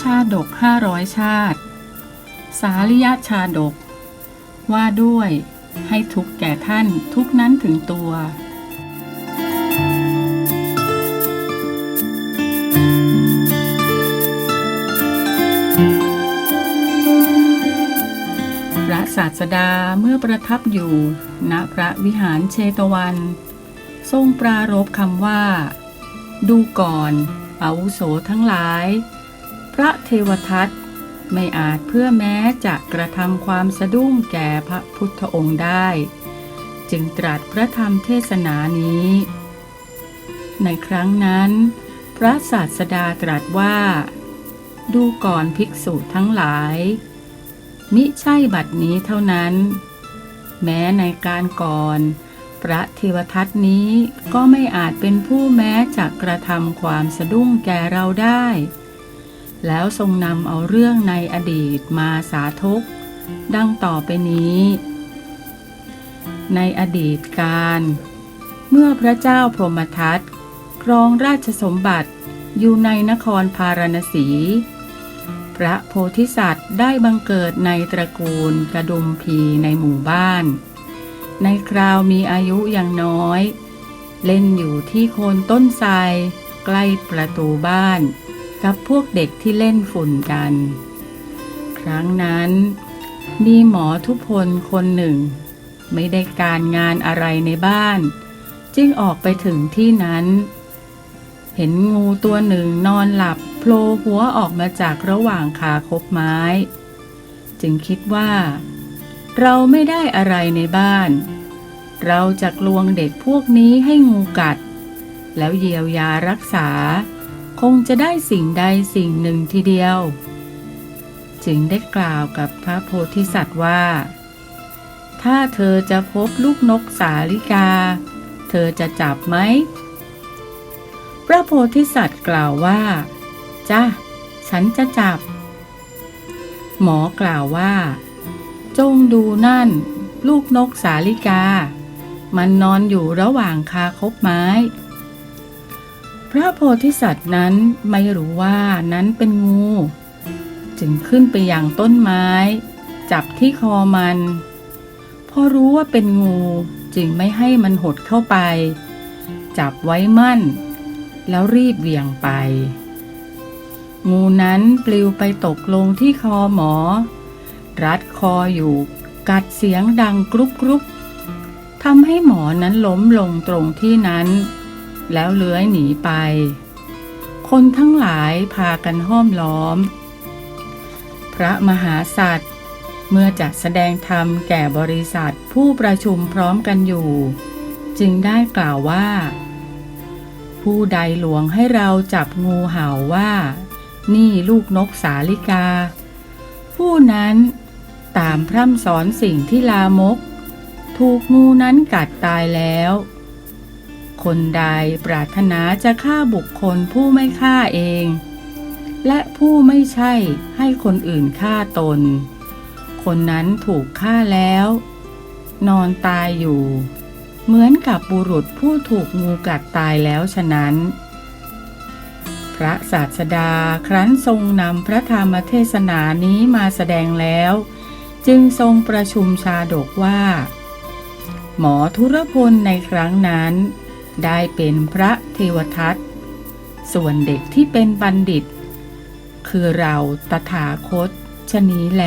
ชาดกห้าร้อยชาติ สาริยะชาดก ว่าด้วยให้ทุกแก่ท่านทุกนั้นถึงตัว ศาสดาเมื่อประทับอยู่ณพระวิหารเชตวัน ทรงปรารบคำว่า ดูก่อนอาวุโสทั้งหลาย พระเทวทัตไม่อาจเพื่อแม้จะกระทำความสะดุ้งแก่พระพุทธองค์ได้ จึงตรัสพระธรรมเทศนานี้ ในครั้งนั้น พระศาสดาตรัสว่า ดูก่อนภิกษุทั้งหลาย มิใช่บัดนี้เท่านั้น แม้ในการก่อน พระเทวทัตนี้ก็ไม่อาจเป็นผู้แม้จะกระทำความสะดุ้งแก่เราได้ แล้วทรงนำเอาเรื่องในอดีตมาสาธก ดังต่อไปนี้ ในอดีตการ เมื่อพระเจ้าพรหมทัตครองราชสมบัติอยู่ในนครพาราณสี พระโพธิสัตว์ได้บังเกิดในตระกูลกระดุมพีในหมู่บ้าน ในคราวมีอายุอย่างน้อย เล่นอยู่ที่โคนต้นไทรใกล้ประตูบ้าน กับพวกเด็กที่เล่นฝุ่นกัน ครั้งนั้น มีหมอทุพพลคนหนึ่ง ไม่ได้การงานอะไรในบ้าน จึงออกไปถึงที่นั้น เห็นงูตัวหนึ่งนอนหลับ ล่หัวออกมาจากระหว่างขาคบไม้ จึงคิดว่า เราไม่ได้อะไรในบ้าน เราจะลวงเด็กพวกนี้ให้งูกัด แล้วเยียวยารักษา คงจะได้สิ่งใดสิ่งหนึ่งทีเดียว จึงได้กล่าวกับพระโพธิสัตว์ว่า ถ้าเธอจะพบลูกนกสาลิกา เธอจะจับไหมพระโพธิสัตว์กล่าวว่า จ้าฉันจะจับ หมอกล่าวว่า จงดูนั่น ลูกนกสาลิกา มันนอนอยู่ระหว่างคาคบไม้ พระโพธิสัตว์นั้นไม่รู้ว่านั้นเป็นงู จึงขึ้นไปยังต้นไม้ จับที่คอมัน พอรู้ว่าเป็นงูจึงไม่ให้มันหดเข้าไป จับไว้มั่น แล้วรีบเหวี่ยงไป งูนั้นปลิวไปตกลงที่คอหมอ รัดคออยู่ กัดเสียงดังกรุบกรุบทำให้หมอนั้นล้มลงตรงที่นั้น แล้วเลื้อยหนีไป คนทั้งหลายพากันห้อมล้อม พระมหาสัตว์เมื่อจะแสดงธรรมแก่บริษัทผู้ประชุมพร้อมกันอยู่ จึงได้กล่าวว่า ผู้ใดหลวงให้เราจับงูเห่าว่า นี่ลูกนกสาลิกา ผู้นั้นตามพร่ำสอนสิ่งที่ลามก ถูกงูนั้นกัดตายแล้ว คนใดปรารถนาจะฆ่าบุคคลผู้ไม่ฆ่าเอง และผู้ไม่ใช่ให้คนอื่นฆ่าตน คนนั้นถูกฆ่าแล้ว นอนตายอยู่ เหมือนกับบุรุษผู้ถูกงูกัดตายแล้วฉะนั้น พระศาสดาครั้นทรงนำพระธรรมเทศนานี้มาแสดงแล้ว จึงทรงประชุมชาดกว่า หมอธุรพลในครั้งนั้น ได้เป็นพระเทวทัตส่วนเด็กที่เป็นบัณฑิต คือเราตถาคตชะนี้แล